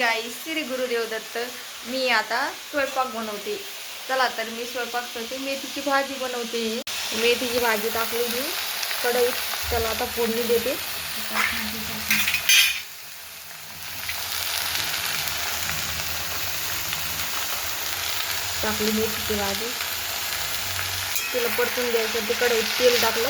गाई श्री गुरुदेव दत्त मी आता स्वयंपाक बनवते. चला तर मी स्वयंपाक करते. मेथीची भाजी बनवते. मेथीची भाजी टाकली मी कढईत चला आता फोडणी देते. टाकली मेथीची भाजी. तिला परतून द्यायचं ते कढईत तेल टाकलं.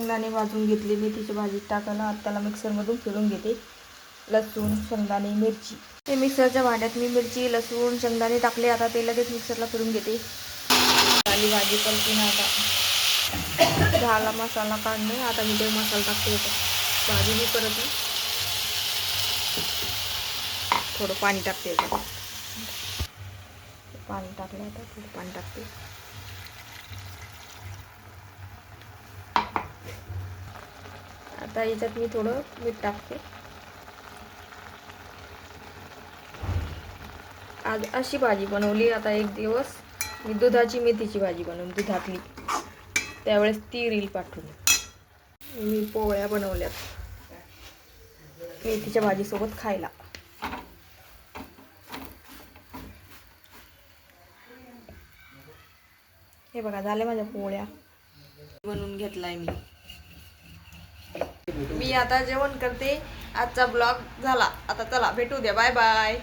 शेंगदाणे भाजून घेतले. मेथीची भाजी टाकायला आता त्याला मिक्सरमधून फिरून घेते. लसूण शेंगदाणे मिरची. ते मिक्सरच्या भांड्यात मी मिरची लसूण शेंगदाणे टाकले. आता ते लगेच मिक्सरला फिरून घेते. झाली भाजी परतून आता. झाला मसाला काढणे. आता मी ते मसाला टाकते. याच्यात भाजी मी परत थोडं पाणी टाकते. पाणी टाकलं आता थोडं पाणी टाकते. आता याच्यात मी थोडं मीठ टाकते. आज अशी भाजी बनवली आता एक दिवस मी दुधाची मेथीची भाजी बनवून दुधातली. त्यावेळेस ती रील पाठवून. मी पोळ्या बनवल्यात. मेथीच्या भाजीसोबत खायला. हे बघा झाले माझ्या पोळ्या बनवून घेतलाय मी. मी आता जेवण करते. आजचा ब्लॉग झाला. आता चला भेटू द्या. Bye bye